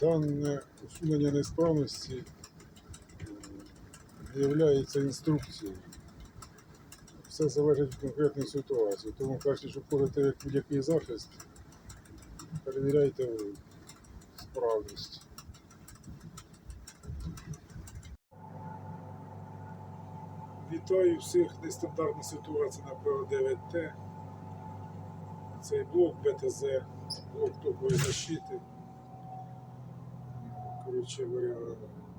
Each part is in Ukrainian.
Дане усунення несправності є інструкцією. Все залежить від конкретної ситуації. Тому перше, що входите як будь-який захист, перевіряйте справність. Вітаю всіх нестандартна ситуація на ПО9Т. Цей блок БТЗ, блок токової защити. Коротше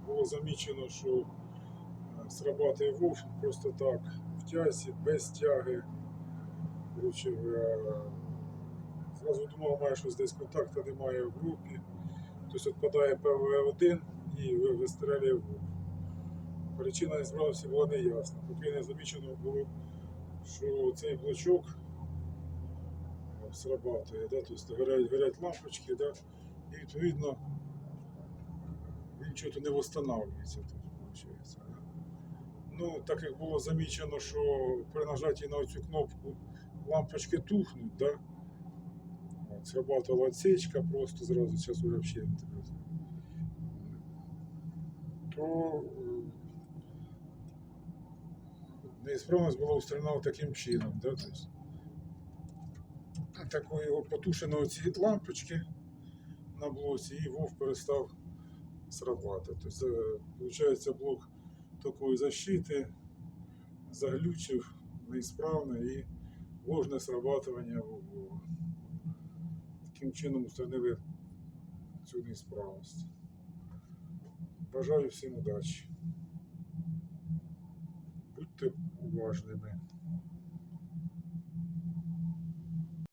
було замічено, що е, срабатує ВОВ просто так, в тязі, без тяги. Коротше зразу думав, має щось десь контакту немає в групі. Тобто відпадає ПВ1 і ви- вистрелює в ВОВ. Причина несправності була неясна. Поки не замічено було, що цей блочок е, срабатує, да? тобто горять, горять лампочки, да? і відповідно чого-то не виходить. Ну, так як було замічено, що при нажатті на цю кнопку лампочки тухнуть, да? От, срабатувала отсечка просто зразу, зараз уже взагалі. То е, неісправність була устранена таким чином. Да? Такої от потушено ці лампочки на блоці, і Вов перестав срабатувати. Тобто, виходить, блок такої защити заглючив неісправно і ложне срабатування Вова. Таким чином устранили цю неісправність. Бажаю всім удачі. Будьте уважними.